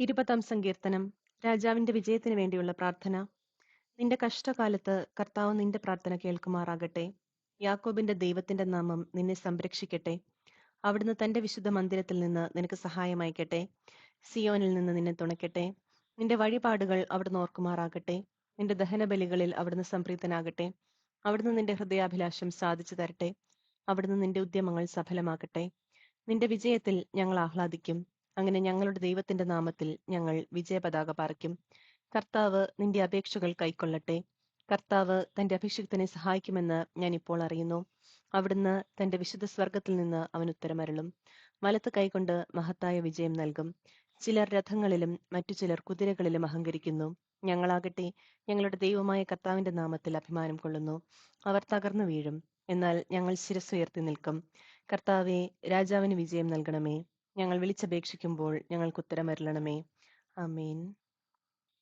ഇരുപതാം സങ്കീർത്തനം രാജാവിന്റെ വിജയത്തിന് വേണ്ടിയുള്ള പ്രാർത്ഥന. നിന്റെ കഷ്ടകാലത്ത് കർത്താവ് നിന്റെ പ്രാർത്ഥന കേൾക്കുമാറാകട്ടെ. യാക്കോബിന്റെ ദൈവത്തിന്റെ നാമം നിന്നെ സംരക്ഷിക്കട്ടെ. അവിടുന്ന് തന്റെ വിശുദ്ധ മന്ദിരത്തിൽ നിന്ന് നിനക്ക് സഹായമായിക്കട്ടെ സിയോനിൽ നിന്ന് നിന്നെ തുണയ്ക്കട്ടെ. നിന്റെ വഴിപാടുകൾ അവിടുന്ന് ഓർക്കുമാറാകട്ടെ. നിന്റെ ദഹനബലികളിൽ അവിടുന്ന് സംപ്രീതനാകട്ടെ. അവിടുന്ന് നിന്റെ ഹൃദയാഭിലാഷം സാധിച്ചു തരട്ടെ. അവിടുന്ന് നിന്റെ ഉദ്യമങ്ങൾ സഫലമാകട്ടെ. നിന്റെ വിജയത്തിൽ ഞങ്ങൾ ആഹ്ലാദിക്കും. അങ്ങനെ ഞങ്ങളുടെ ദൈവത്തിന്റെ നാമത്തിൽ ഞങ്ങൾ വിജയപതാക പാറിക്കും. കർത്താവ് നിന്റെ അപേക്ഷകൾ കൈക്കൊള്ളട്ടെ. കർത്താവ് തന്റെ അഭിഷിക്തനെ സഹായിക്കുമെന്ന് ഞാൻ ഇപ്പോൾ അറിയുന്നു. അവിടുന്ന് തന്റെ വിശുദ്ധ സ്വർഗത്തിൽ നിന്ന് അവൻ ഉത്തരമരളും വലത്ത് കൈകൊണ്ട് മഹത്തായ വിജയം നൽകും. ചിലർ രഥങ്ങളിലും മറ്റു ചിലർ കുതിരകളിലും അഹങ്കരിക്കുന്നു. ഞങ്ങളാകട്ടെ ഞങ്ങളുടെ ദൈവമായ കർത്താവിന്റെ നാമത്തിൽ അഭിമാനം കൊള്ളുന്നു. അവർ തകർന്നു വീഴും. എന്നാൽ ഞങ്ങൾ ശിരസ്സുയർത്തി നിൽക്കും. കർത്താവെ രാജാവിന് വിജയം നൽകണമേ. ഞങ്ങൾ വിളിച്ചപേക്ഷിക്കുമ്പോൾ ഞങ്ങൾക്ക് ഉത്തരമരുളണമേ ആമേൻ.